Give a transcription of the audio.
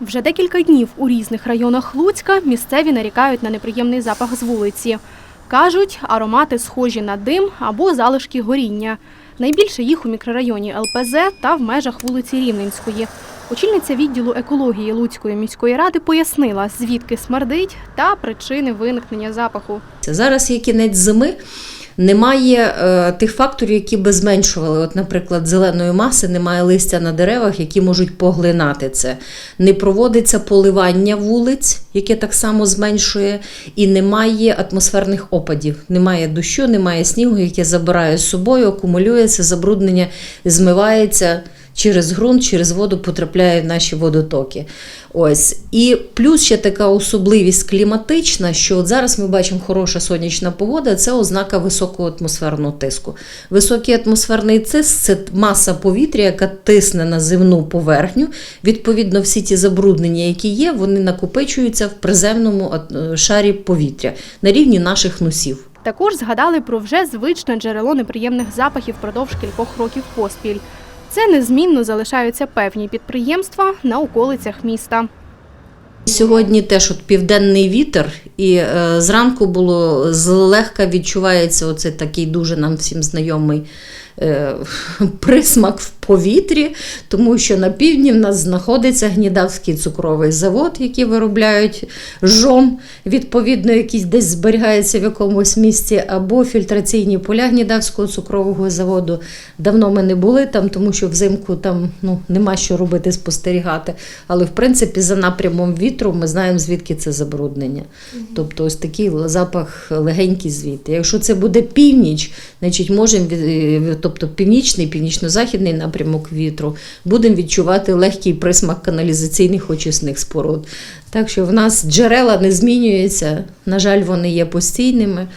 Вже декілька днів у різних районах Луцька місцеві нарікають на неприємний запах з вулиці. Кажуть, аромати схожі на дим або залишки горіння. Найбільше їх у мікрорайоні ЛПЗ та в межах вулиці Рівненської. Очільниця відділу екології Луцької міської ради пояснила, звідки смердить та причини виникнення запаху. Зараз є кінець зими. Немає е, тих факторів, які би зменшували. От, наприклад, зеленої маси, немає листя на деревах, які можуть поглинати це. Не проводиться поливання вулиць, яке так само зменшує, і немає атмосферних опадів. Немає дощу, немає снігу, яке забирає з собою, акумулюється, забруднення змивається через ґрунт, через воду потрапляє в наші водотоки. Ось. І плюс ще така особливість кліматична, що от зараз ми бачимо хороша сонячна погода, це ознака високого атмосферного тиску. Високий атмосферний тиск це маса повітря, яка тисне на земну поверхню. Відповідно, всі ті забруднення, які є, вони накопичуються в приземному е, шарі повітря на рівні наших носів. Також згадали про вже звичне джерело неприємних запахів впродовж кількох років поспіль. Це незмінно залишаються певні підприємства на околицях міста. Сьогодні теж от південний вітер, і е, зранку було злегка відчувається оцей такий дуже нам всім знайомий присмак в повітрі, тому що на півдні в нас знаходиться Гнідавський цукровий завод, який виробляють жом, відповідно, якийсь десь зберігається в якомусь місці, або фільтраційні поля Гнідавського цукрового заводу. Давно ми не були там, тому що взимку там ну, нема що робити, спостерігати. Але в принципі за напрямом вітру ми знаємо, звідки це забруднення. Тобто ось такий запах легенький звідти. Якщо це буде північ, значить можемо, від- е, тобто північний, північно-західний напрямок вітру, будемо відчувати легкий присмак каналізаційних очисних споруд. Так що в нас джерела не змінюються. На жаль, вони є постійними.